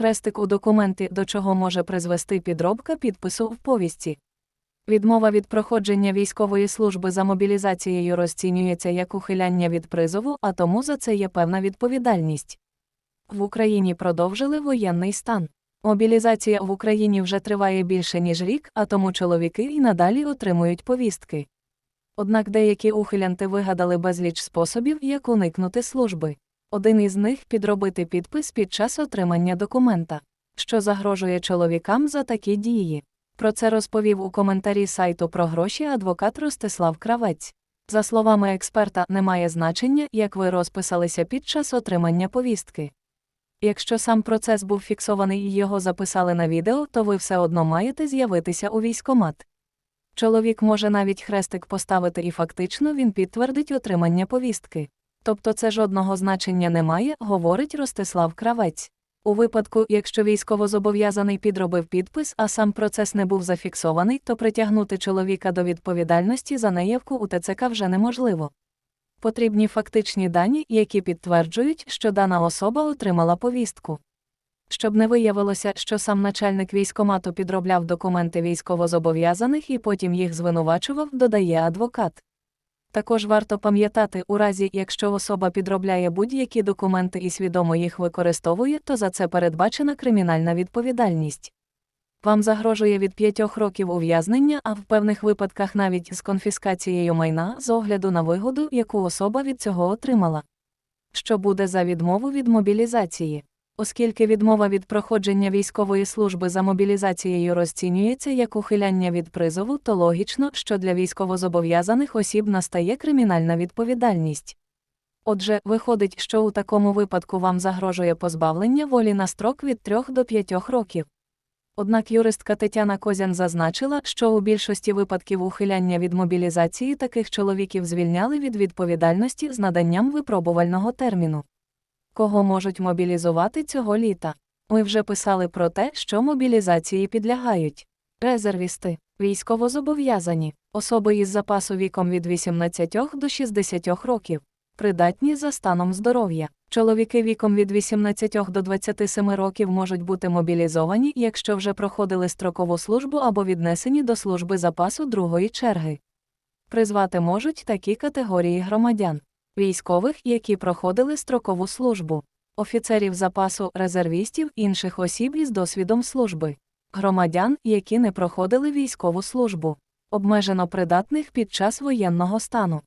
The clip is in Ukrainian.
хрестик у документі, до чого може призвести підробка підпису в повістці. Відмова від проходження військової служби за мобілізацією розцінюється як ухиляння від призову, а тому за це є певна відповідальність. В Україні продовжили воєнний стан. Мобілізація в Україні вже триває більше ніж рік, а тому чоловіки і надалі отримують повістки. Однак деякі ухилянти вигадали безліч способів, як уникнути служби. Один із них підробити підпис під час отримання документа, що загрожує чоловікам за такі дії. Про це розповів у коментарі сайту про гроші адвокат Ростислав Кравець. За словами експерта, немає значення, як ви розписалися під час отримання повістки. Якщо сам процес був фіксований і його записали на відео, то ви все одно маєте з'явитися у військомат. Чоловік може навіть хрестик поставити і фактично він підтвердить отримання повістки. Тобто це жодного значення не має, говорить Ростислав Кравець. У випадку, якщо військовозобов'язаний підробив підпис, а сам процес не був зафіксований, то притягнути чоловіка до відповідальності за неявку у ТЦК вже неможливо. Потрібні фактичні дані, які підтверджують, що дана особа отримала повістку. Щоб не виявилося, що сам начальник військомату підробляв документи військовозобов'язаних і потім їх звинувачував, додає адвокат. Також варто пам'ятати, у разі, якщо особа підробляє будь-які документи і свідомо їх використовує, то за це передбачена кримінальна відповідальність. Вам загрожує від 5 років ув'язнення, а в певних випадках навіть з конфіскацією майна з огляду на вигоду, яку особа від цього отримала. Що буде за відмову від мобілізації? Оскільки відмова від проходження військової служби за мобілізацією розцінюється як ухиляння від призову, то логічно, що для військовозобов'язаних осіб настає кримінальна відповідальність. Отже, виходить, що у такому випадку вам загрожує позбавлення волі на строк від 3 до 5 років. Однак юристка Тетяна Козян зазначила, що у більшості випадків ухиляння від мобілізації таких чоловіків звільняли від відповідальності з наданням випробувального терміну. Кого можуть мобілізувати цього літа? Ми вже писали про те, що мобілізації підлягають. Резервісти, військовозобов'язані, особи із запасу віком від 18 до 60 років, придатні за станом здоров'я. Чоловіки віком від 18 до 27 років можуть бути мобілізовані, якщо вже проходили строкову службу або віднесені до служби запасу другої черги. Призвати можуть такі категорії громадян військових, які проходили строкову службу, офіцерів запасу, резервістів, інших осіб із досвідом служби, громадян, які не проходили військову службу, обмежено придатних під час воєнного стану.